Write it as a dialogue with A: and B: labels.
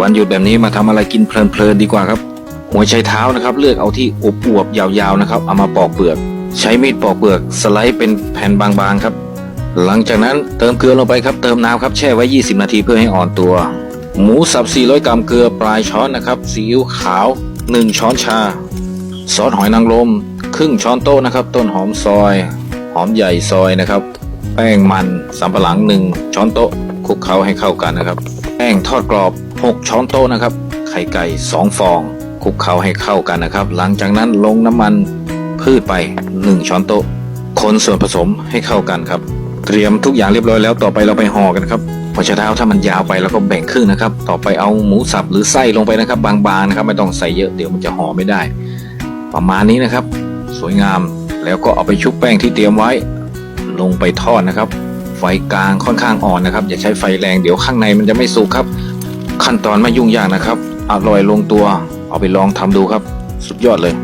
A: วันหยุดแบบนี้มาทำอะไรกินเพลินๆดีกว่าครับ หัวไชเท้านะครับ เลือกเอาที่อวบๆยาวๆนะครับ เอามาปอกเปลือก ใช้มีดปอกเปลือกสไลด์เป็นแผ่นบางๆครับ หลังจากนั้นเติมเกลือลงไปครับเติมน้ำครับแช่ไว้ 20 นาทีเพื่อให้อ่อนตัว หมูสับ 400 กรัมเกลือปลายช้อนนะครับซีอิ๊วขาว 1 ช้อนชา ซอสหอยนางรมครึ่งช้อนโต๊ะนะครับ ต้นหอมซอย หอมใหญ่ซอยนะครับ แป้งมันสำปะหลัง 1 ช้อนโต๊ะคลุกเคล้าให้เข้ากันนะครับ แป้งทอดกรอบ 6 ช้อนโต๊ะนะครับ ไข่ไก่ 2 ฟองคลุกเคล้าให้เข้ากันนะครับ หลังจากนั้นลงน้ำมันพืชไป 1 ช้อนโต๊ะคนส่วนผสมให้เข้ากันครับ เตรียมทุกอย่างเรียบร้อยแล้วต่อไปเราไปห่อกันครับหัวไชเท้าถ้ามันยาวไปแล้วก็แบ่งครึ่งนะครับ ต่อไปเอาหมูสับหรือไส้ลงไปนะครับ บางๆนะครับ ไม่ต้องใส่เยอะเดี๋ยวมันจะห่อไม่ได้ ประมาณนี้นะครับ สวยงามแล้วก็เอาไปชุบแป้งที่เตรียมไว้ ลงไปทอดนะครับ ไฟกลางค่อนข้างอ่อนนะครับ อย่าใช้ไฟแรงเดี๋ยวข้างในมันจะไม่สุกครับ ขั้นตอนไม่ยุ่งยากนะครับ อร่อยลงตัว เอาไปลองทำดูครับ สุดยอดเลย